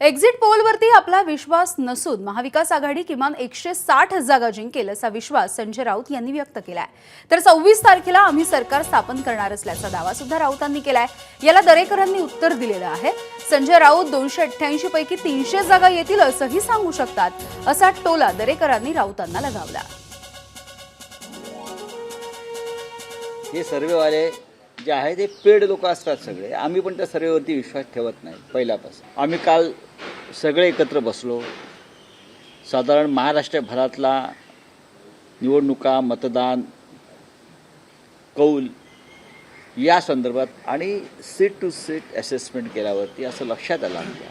Exit पोलवरती आपला विश्वास नसून महाविकास आघाडी किमान एकशे साठ जागा जिंकेल असा विश्वास संजय राऊत यांनी व्यक्त केलाय. तर सव्वीस तारखेला आम्ही सरकार स्थापन करणार असल्याचा दावा सुद्धा राऊतांनी केलाय. याला दरेकरांनी उत्तर दिलेलं आहे. संजय राऊत दोनशे अठ्ठ्याऐंशी पैकी तीनशे जागा येतील असंही सांगू शकतात असा टोला दरेकरांनी राऊतांना लगावला. हे सर्वेवाले जे आहे ते पेड लोक असतात सगळे. आम्ही पण त्या सर्वेवरती विश्वास ठेवत नाही पहिल्यापासून. आम्ही काल सगळे एकत्र बसलो. साधारण महाराष्ट्रभरातला निवडणुका मतदान कौल या संदर्भात आणि सीट टू सीट असेसमेंट केल्यावरती असं लक्षात आलं आमच्या.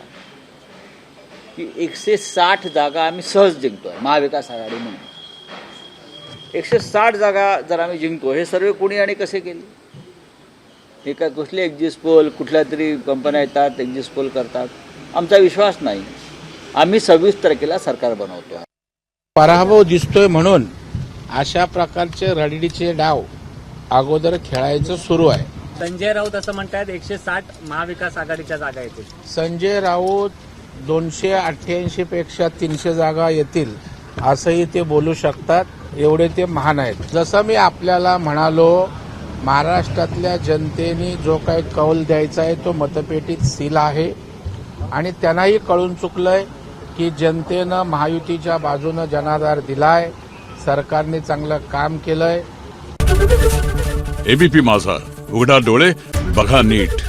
की एकशे साठ जागा आम्ही सहज जिंकतो आहे महाविकास आघाडी म्हणून. एकशे साठ जागा जर आम्ही जिंकतो हे सर्व कोणी आणि कसे केले? हे काय कुठले एक्झिस पोल कुठल्या तरी कंपन्या येतात एक्झिस पोल करतात. आमचा विश्वास नाही. आम्ही सव्वीस तारखेला सरकार बनवतो. पराभव दिसतोय म्हणून अशा प्रकारचे रडीचे डाव अगोदर खेळायचं सुरू आहे. संजय राऊत असं म्हणतात एकशे साठ महाविकास आघाडीच्या जागा येतील. संजय राऊत दोनशे अठ्ठ्याऐंशी पेक्षा तीनशे जागा येतील असंही ते बोलू शकतात. एवढे ते महान आहेत. जसं मी आपल्याला म्हणालो महाराष्ट्रातल्या जनतेने जो काही कौल द्यायचा आहे तो मतपेटीत सील आहे. आणि त्यांनाही कळून चुकलंय की जनतेनं महायुतीच्या बाजूनं जनाधार दिलाय सरकारने चांगलं काम केलंय. एबीपी माझा उघडा डोळे बघा नीट.